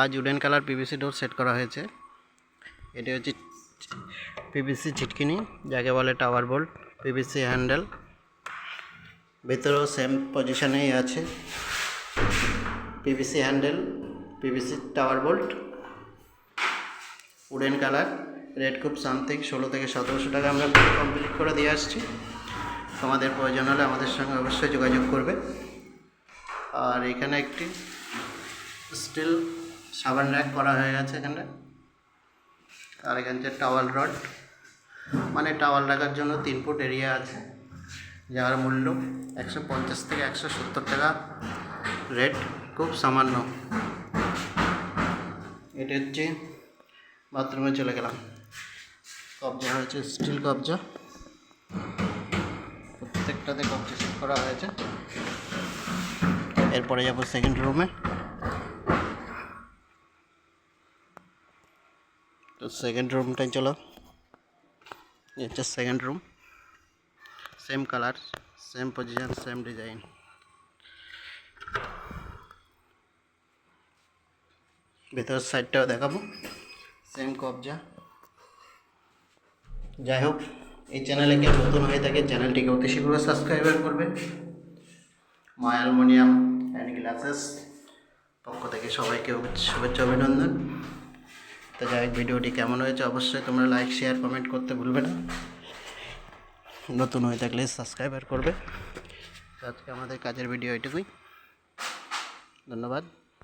আজ wooden colour PVC door set করা হয়েছে। এটি হচ্ছে পিভিসি ছিটকিনি, যাকে বলে টাওয়ার বোল্ট, পিভিসি হ্যান্ডেল। ভেতরেও সেম পজিশনেই আছে। PVC handle, PVC tower bolt. Wooden colour, red খুব সামথিং, ষোলো থেকে সতেরোশো টাকা আমরা কমপ্লিট করে দিয়ে আসছি। তোমাদের প্রয়োজন হলে আমাদের সঙ্গে অবশ্যই যোগাযোগ করবে। আর এখানে একটি স্টিল সাবান র্যাক করা হয়ে গেছে এখানে। আর এখানে টাওয়াল রড মানে টাওয়াল রাখার জন্য তিন ফুট এরিয়া আছে, যার মূল্য একশো পঞ্চাশ থেকে একশো সত্তর টাকা। রেট খুব সামান্য। এটা হচ্ছে বাথরুমে চলে গেলাম। কবজা হয়েছে স্টিল কবজা। প্রত্যেকটাতে কবজা সেট করা হয়েছে। এরপরে যাব সেকেন্ড রুমে তো সেকেন্ড রুমটাই চলো। হচ্ছে second room same colour same position same design ভেতরের সাইডটাও দেখাবো। সেম কবজা। যাই হোক, এই চ্যানেলে কেউ নতুন হয়ে থাকে চ্যানেলটিকে অতি শীঘ্র সাবস্ক্রাইবার করবে। মা অ্যালমোনিয়াম অ্যান্ড গ্লাসেস পক্ষ থেকে সবাইকে শুভেচ্ছা, অভিনন্দন। তো যাই হোক, ভিডিওটি কেমন হয়েছে অবশ্যই তোমরা লাইক শেয়ার কমেন্ট করতে ভুলবে না। নতুন হয়ে থাকলে সাবস্ক্রাইবার করবে। আজকে আমাদের কাজের ভিডিও এটুকুই। ধন্যবাদ।